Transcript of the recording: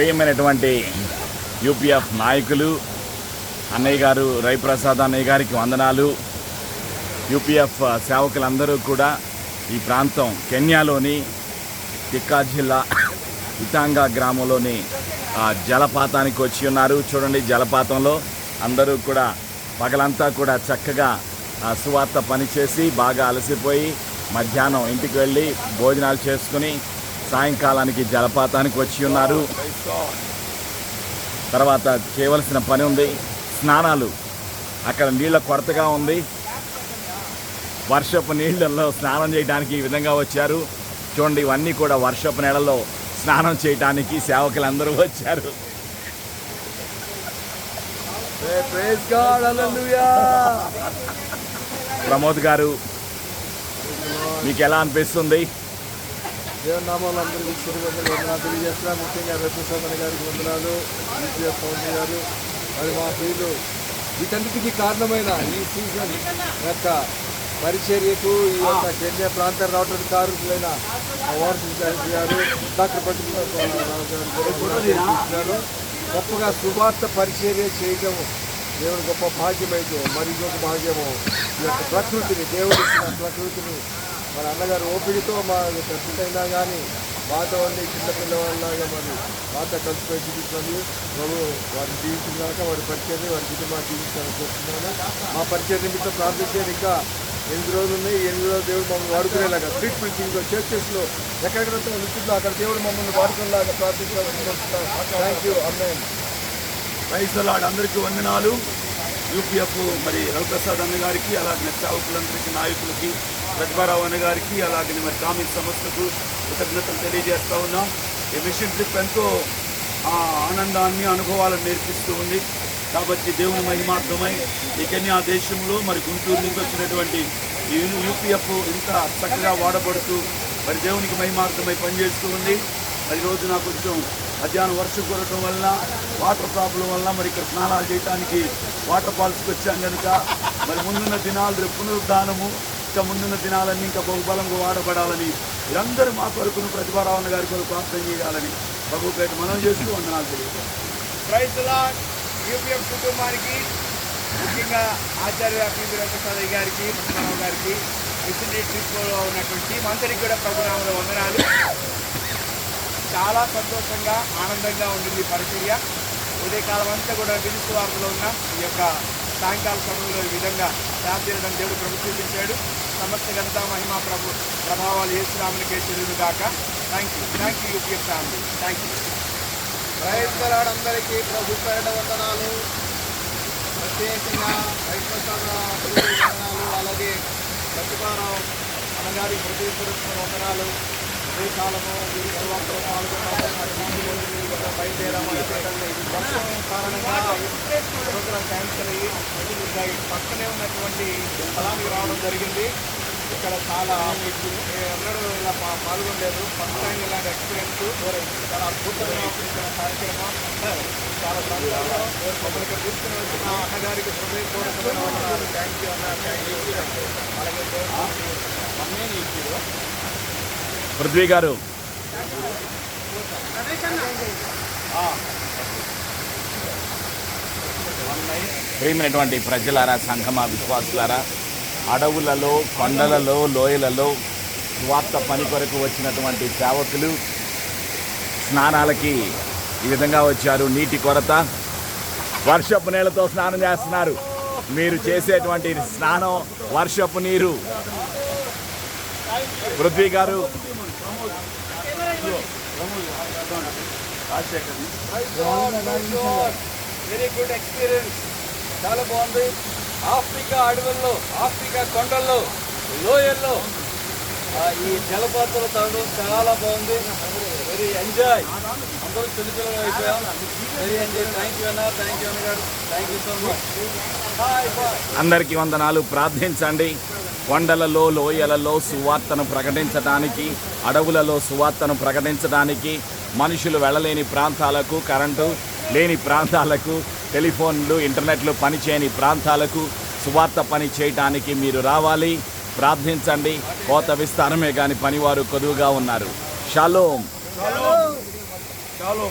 ప్రియమైనటువంటి యూపీఎఫ్ నాయకులు అన్నయ్య గారు రవిప్రసాద్ అన్నయ్య గారికి వందనాలు. యూపీఎఫ్ సేవకులందరూ కూడా ఈ ప్రాంతం కెన్యాలోని తిక్కా జిల్లా ఇటాంగా గ్రామంలోని ఆ జలపాతానికి వచ్చి ఉన్నారు. చూడండి జలపాతంలో అందరూ కూడా పగలంతా కూడా చక్కగా ఆ సువార్త పనిచేసి బాగా అలసిపోయి మధ్యాహ్నం ఇంటికి వెళ్ళి భోజనాలు చేసుకుని సాయంకాలానికి జలపాతానికి వచ్చి ఉన్నారు. తర్వాత చేయవలసిన పని ఉంది. స్నానాలు. అక్కడ నీళ్ళ కొరతగా ఉంది. వర్షపు నీళ్ళల్లో స్నానం చేయడానికి ఈ విధంగా వచ్చారు. చూడండి ఇవన్నీ కూడా వర్షపు నెలలో స్నానం చేయడానికి సేవకులందరూ వచ్చారు. ప్రమోద్ గారు మీకు ఎలా అనిపిస్తుంది? దేవనామాలు అందరికీ శుభవందనాలు వందనాలు తెలియజేస్తున్నా. ముఖ్యంగా రఘుప్రసాద్ గారికి వందనాలు ఈపీఎఫ్ పవన్ గారు. మరి మా ప్రియులు వీటన్నిటికీ కారణమైన ఈ సీజన్ యొక్క పరిచర్యకు ఈ యొక్క చర్య ప్రాంతం రావడానికి కారకులైన అవార్డు గారు డాక్టర్ పట్టుకున్నారు గొప్పగా సువార్త పరిచర్య చేయటము దేవుని గొప్ప భాగ్యమైతే మరి ఇంకొక భాగ్యము. ఈ యొక్క ప్రకృతిని దేవుడు ప్రకృతిని మన అన్నగారు ఓపిడితో మా పెద్దయినా కానీ మాతో ఉండి చిన్న పిల్లవాళ్ళలాగా మరి మాతో కలిసిపోయి జీవిస్తుంది ప్రభు వారిని జీవించినాక వారి పరిచయం వారి కుటుంబాన్ని జీవించాలని కోరుతున్నాను మా పరిచయం నిమిత్తం ప్రార్థించేది ఇంకా ఎనిమిది రోజులు ఉన్నాయి. ఎనిమిది రోజులు దేవుడు మమ్మల్ని వాడుకునేలాగా స్ట్రీట్ ప్రింటింగ్లో చర్చెస్లో ఎక్కడెక్కడ నిశ్చితులు అక్కడ దేవుడు మమ్మల్ని వాడుకునేలాగా ప్రార్థించాలని థ్యాంక్ యూ అమ్మాయి రైతులాడు అందరికీ వందనాలు. యూపీఎఫ్ మరి రవిప్రసాద్ అన్న గారికి అలాగే సేవకులందరికీ నాయకులకి ప్రతిభారావు అన్న గారికి అలాగే మరి కామిక్ సంస్థకు కృతజ్ఞతలు తెలియజేస్తూ ఉన్నాం. ఈ మిషన్ ట్రిప్ ఎంతో ఆ, ఆనందాన్ని అనుభవాలను నేర్పిస్తూ ఉంది. కాబట్టి దేవుని మహిమార్థమై ఈ కెన్యా దేశంలో మరి గుంటూరు నుంచి వచ్చినటువంటి యూపీఎఫ్ ఇంత చక్కగా వాడబడుతూ మరి దేవునికి మహిమార్థమై పనిచేస్తూ ఉంది. మరి రోజు నాకు కొంచెం మధ్యాహ్నం వర్షం కురటం వలన వాటర్ ప్రాబ్లం వలన మరి ఇక్కడ స్నానాలు చేయడానికి వాటర్ ఫాల్స్కి వచ్చాం కనుక మరి ముందున్న దినాలు రేపు పునరుద్ధానము ఇంకా ముందున్న దినాలన్నీ ఇంకా బహుబలంగా వాడబడాలని మీరందరూ మా కొరకును ప్రతిభారావణ గారి కొరకు ప్రార్థన చేయాలని ప్రభుపేట మనం చేస్తూ వందనాలు తెలియజేస్తాం యూపీఎఫ్ కుటుంబానికి ముఖ్యంగా ఆచార్య పీపీ గారికి గారికి మిషనరీ ట్రిప్లో ఉన్నటువంటి మంత్రికి అందరికీ కూడా ప్రభునామల వందనాలు. చాలా సంతోషంగా ఆనందంగా ఉండింది పరిచర్య ఉదయకాలం అంతా కూడా విద్యుత్ వార్తలో ఉన్న ఈ యొక్క సాయంకాల సమయంలో ఈ విధంగా ప్రార్థన దేవుడు ప్రభు చూపించాడు. సమస్త మహిమా ప్రభు ప్రభావాలు ఏసురామునికే తెలియదు కాక thank you thank you UPF family thank you రైతులందరికీ ప్రభు పేట వందనాలు. ప్రత్యేకంగా రైతుల వందనాలు అలాగే ప్రతిభారావు అన్నగారి ప్రతి వందనాలు. ఉదయకాలము గురువార్తలో పాల్గొన్నాము బయలుదేరాము వర్షం కారణంగా ప్రోగ్రాం క్యాన్సిల్ అయ్యి పక్కనే ఉన్నటువంటి స్థలానికి రావడం జరిగింది. ఇక్కడ చాలా అందరూ ఇలా పాల్గొనలేదు. ఫస్ట్ టైం ఇలాంటి ఎక్స్పీరియన్స్ చాలా అద్భుతంగా ఇక్కడ కార్యక్రమం. చాలా సంతోషంగా మమ్మల్ని తీసుకుని వచ్చిన అన్నగారికి హృదయపూర్వకమైన థ్యాంక్ యూ అన్న థ్యాంక్ యూ అలాగే దేవుడికి అన్నే ఇచ్చారు పృథ్వీ గారు. ప్రియమైనటువంటి ప్రజలారా సంఘమా విశ్వాసులారా అడవులలో కొండలలో లోయలలో స్వార్థ పని కొరకు వచ్చినటువంటి సేవకులు స్నానాలకి ఈ విధంగా వచ్చారు. నీటి కొరత వర్షపు నీళ్ళతో స్నానం చేస్తున్నారు. మీరు చేసేటువంటి స్నానం వర్షపు నీరు పృథ్వీ గారు. వెరీ గుడ్ ఎక్స్పీరియన్స్ చాలా బాగుంది. ఆఫ్రికా అడవుల్లో ఆఫ్రికా కొండల్లో లోయల్లో. ఈ జలపాతాలు తాగడం చాలా బాగుంది. వెరీ ఎంజాయ్ అందరూ చిన్నపిల్లలు అయిపోయాం. వెరీ ఎంజాయ్ థ్యాంక్ యూ అన్న. థ్యాంక్ యూ అన్న గారు. థ్యాంక్ యూ సో మచ్ అందరికీ వందనాలు. ప్రార్థించండి. కొండలలో లోయలలో సువార్తను ప్రకటించడానికి అడవులలో సువార్తను ప్రకటించడానికి మనుషులు వెళ్ళలేని ప్రాంతాలకు కరెంటు లేని ప్రాంతాలకు టెలిఫోన్లు ఇంటర్నెట్లు పనిచేయని ప్రాంతాలకు సువార్త పని చేయటానికి మీరు రావాలి. ప్రార్థించండి. కోత విస్తారమే కానీ పనివారు కొదువుగా ఉన్నారు. షాలోం. చాలు